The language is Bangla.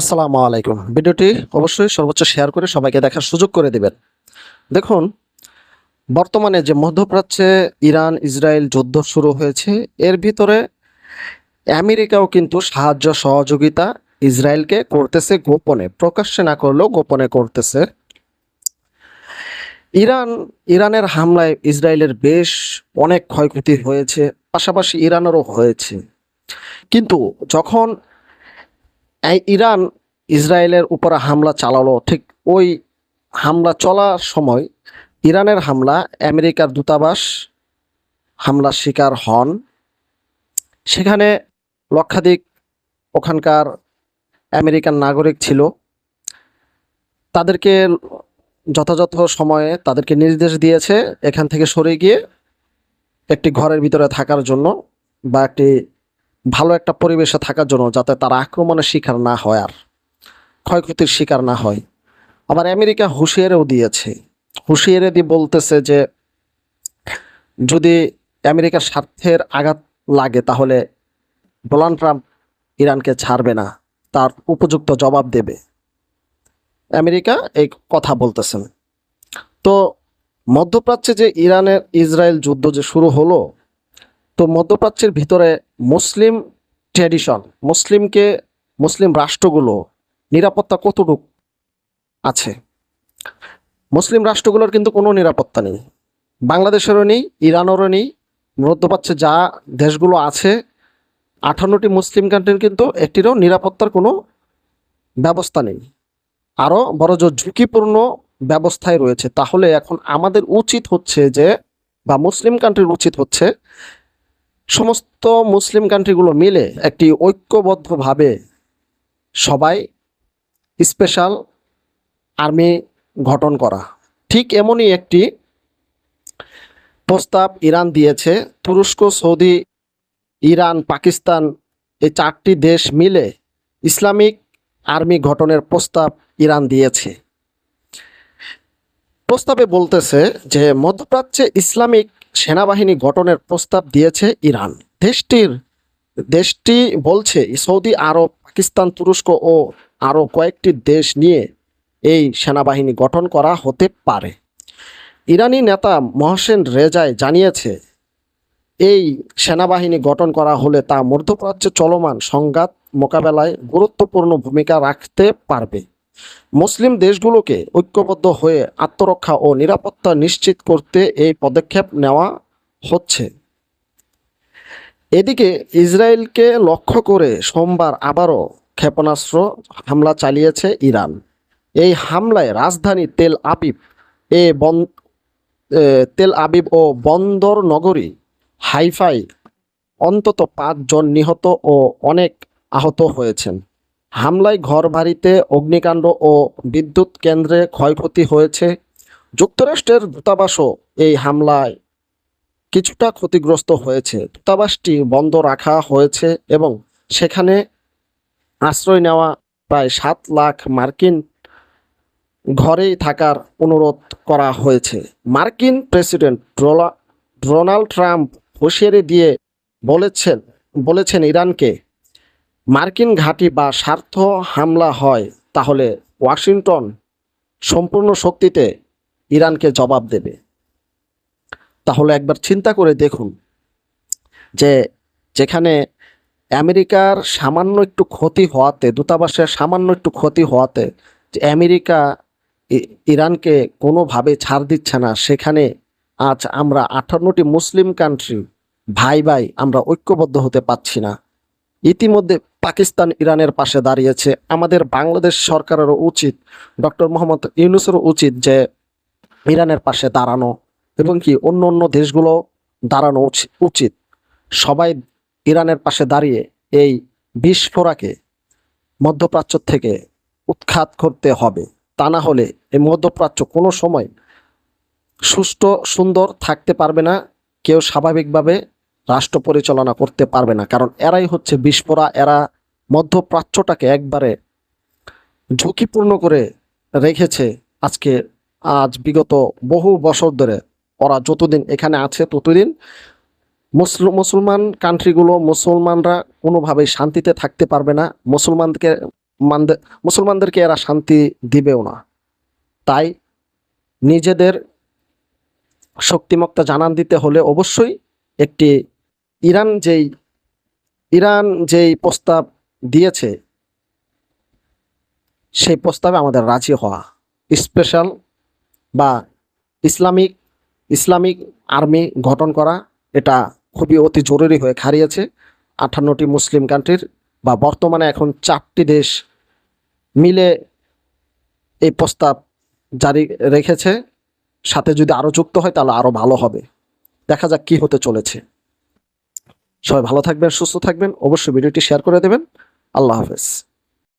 আসসালামু আলাইকুম। ভিডিওটি অবশ্যই সর্বোচ্চ শেয়ার করে সবাইকে দেখার সুযোগ করে দেবেন। দেখুন, বর্তমানে যে মধ্যপ্রাচ্যে ইরান, ইসরায়েল যুদ্ধ শুরু হয়েছে, এর ভিতরে আমেরিকাও কিন্তু সাহায্য, সহযোগিতা ইসরায়েলকে করতেছে গোপনে, প্রকাশ্যে না করলেও গোপনে করতেছে। ইরান, ইরানের হামলায় ইসরায়েলের বেশ অনেক ক্ষয়ক্ষতি হয়েছে, পাশাপাশি ইরানেরও হয়েছে। কিন্তু যখন ইরান ইসরায়েলের উপরে হামলা চালালো ঠিক ওই হামলা চলার সময় ইরানের হামলা, আমেরিকার দূতাবাস হামলার শিকার হন। সেখানে লক্ষাধিক ওখানকার আমেরিকান নাগরিক ছিল। তাদেরকে যথাযথ সময়ে তাদেরকে নির্দেশ দিয়েছে এখান থেকে সরে গিয়ে একটি ঘরের ভিতরে থাকার জন্য বা একটি ভালো একটা পরিবেশে থাকার জন্য যাতে তারা আক্রমণের শিকার না হয় আর ক্ষয়ক্ষতির শিকার না হয়। আবার আমেরিকা হুঁশিয়ারিও দিয়েছে। হুঁশিয়ারি দিয়ে বলতেছে যে, যদি আমেরিকার স্বার্থের আঘাত লাগে তাহলে ডোনাল্ড ট্রাম্প ইরানকে ছাড়বে না। তার উপযুক্ত জবাব দেবে। আমেরিকা এই কথা বলতেছেন। তো মধ্যপ্রাচ্যে যে ইরানের ইসরায়েল যুদ্ধ যে শুরু হলো তো মধ্যপ্রাচ্যের ভিতরে মুসলিম ট্র্যাডিশন মুসলিমকে, মুসলিম রাষ্ট্রগুলো নিরাপত্তা কতটুক আছে? মুসলিম রাষ্ট্রগুলোর কিন্তু কোনো নিরাপত্তা নেই। বাংলাদেশেরও নেই, ইরানেরও নেই, মধ্যপ্রাচ্যে যা দেশগুলো আছে, আঠান্নটি মুসলিম কান্ট্রির কিন্তু একটিরও নিরাপত্তার কোনো ব্যবস্থা নেই। আরও বড় ঝুঁকিপূর্ণ ব্যবস্থায় রয়েছে। তাহলে এখন আমাদের উচিত হচ্ছে যে, বা মুসলিম কান্ট্রির উচিত হচ্ছে সমস্ত মুসলিম কান্ট্রিগুলো মিলে একটি ঐক্যবদ্ধভাবে সবাই স্পেশাল আর্মি গঠন করা। ঠিক এমনই একটি প্রস্তাব ইরান দিয়েছে। তুরস্ক, সৌদি, ইরান, পাকিস্তান এই চারটি দেশ মিলে ইসলামিক আর্মি গঠনের প্রস্তাব ইরান দিয়েছে। প্রস্তাবে বলতেছে যে, মধ্যপ্রাচ্যে ইসলামিক সেনাবাহিনী গঠনের প্রস্তাব দিয়েছে ইরান। দেশটির, দেশটি বলছে, সৌদি আরব, পাকিস্তান, তুরস্ক ও আরও কয়েকটি দেশ নিয়ে এই সেনাবাহিনী গঠন করা হতে পারে। ইরানি নেতা মহসেন রেজায় জানিয়েছে, এই সেনাবাহিনী গঠন করা হলে তা মধ্যপ্রাচ্যে চলমান সংঘাত মোকাবেলায় গুরুত্বপূর্ণ ভূমিকা রাখতে পারবে। মুসলিম দেশগুলোকে ঐক্যবদ্ধ হয়ে আত্মরক্ষা ও নিরাপত্তা নিশ্চিত করতে এই পদক্ষেপ নেওয়া হচ্ছে। এদিকে ইসরায়েলকে লক্ষ্য করে সোমবার আবারও ক্ষেপণাস্ত্র হামলা চালিয়েছে ইরান। এই হামলায় রাজধানী তেল আবিব এ বন তেল আবিব ও বন্দর নগরী হাইফাই অন্তত পাঁচজন নিহত ও অনেক আহত হয়েছেন। হামলায় ঘরবাড়িতে অগ্নিকাণ্ড ও বিদ্যুৎ কেন্দ্রে ক্ষয়ক্ষতি হয়েছে। যুক্তরাষ্ট্রের দূতাবাসও এই হামলায় কিছুটা ক্ষতিগ্রস্ত হয়েছে। দূতাবাসটি বন্ধ রাখা হয়েছে এবং সেখানে আশ্রয় নেওয়া প্রায় সাত লাখ মার্কিন ঘরেই থাকার অনুরোধ করা হয়েছে। মার্কিন প্রেসিডেন্ট ডোনাল্ড ট্রাম্প হুঁশিয়ারি দিয়ে বলেছেন বলেছেন ইরানকে মার্কিন ঘাঁটি বা স্বার্থ হামলা হয়, তাহলে ওয়াশিংটন সম্পূর্ণ শক্তিতে ইরানকে জবাব দেবে। তাহলে একবার চিন্তা করে দেখুন যে যেখানে আমেরিকার সামান্য একটু ক্ষতি হওয়াতে, দূতাবাসের সামান্য একটু ক্ষতি হওয়াতে যে আমেরিকা ইরানকে কোনোভাবে ছাড় দিচ্ছে না, সেখানে আজ আমরা আঠান্নটি মুসলিম কান্ট্রি ভাই ভাই আমরা ঐক্যবদ্ধ হতে পারছি না। ইতিমধ্যে পাকিস্তান ইরানের পাশে দাঁড়িয়েছে। আমাদের বাংলাদেশ সরকারেরও উচিত, ডক্টর মোহাম্মদ ইউনুসেরও উচিত যে ইরানের পাশে দাঁড়ানো এবং কি অন্য অন্য দেশগুলো দাঁড়ানো উচি- উচিত। সবাই ইরানের পাশে দাঁড়িয়ে এই বিস্ফোরাকে মধ্যপ্রাচ্য থেকে উৎখাত করতে হবে। তা না হলে এই মধ্যপ্রাচ্য কোনো সময় সুষ্ঠু, সুন্দর থাকতে পারবে না, কেউ স্বাভাবিকভাবে রাষ্ট্র পরিচালনা করতে পারবে না। কারণ এরাই হচ্ছে বিস্ফোরা, এরা মধ্যপ্রাচ্যটাকে একবারে ঝুঁকিপূর্ণ করে রেখেছে আজকে, আজ বিগত বহু বছর ধরে। ওরা যতদিন এখানে আছে ততদিন মুসল মুসলমান কান্ট্রিগুলো মুসলমানরা কোনোভাবেই শান্তিতে থাকতে পারবে না। মুসলমানকে মুসলমানদের মুসলমানদেরকে এরা শান্তি দিবেও না। তাই নিজেদের শক্তিমত্তা জানান দিতে হলে অবশ্যই একটি ইরান যেই ইরান যেই প্রস্তাব দিয়েছে, সেই প্রস্তাবে আমাদের রাজি হওয়া স্পেশাল বা ইসলামিক ইসলামিক আর্মি গঠন করা এটা খুবই অতি জরুরি হয়ে খারিয়েছে আঠান্নটি মুসলিম কান্ট্রির বা বর্তমানে এখন চারটি দেশ মিলে এই প্রস্তাব জারি রেখেছে। সাথে যদি আরও যুক্ত হয় তাহলে আরও ভালো হবে। দেখা যাক কি হতে চলেছে। সবাই ভালো থাকবেন, সুস্থ থাকবেন। অবশ্যই ভিডিওটি শেয়ার করে দেবেন। আল্লাহ হাফেজ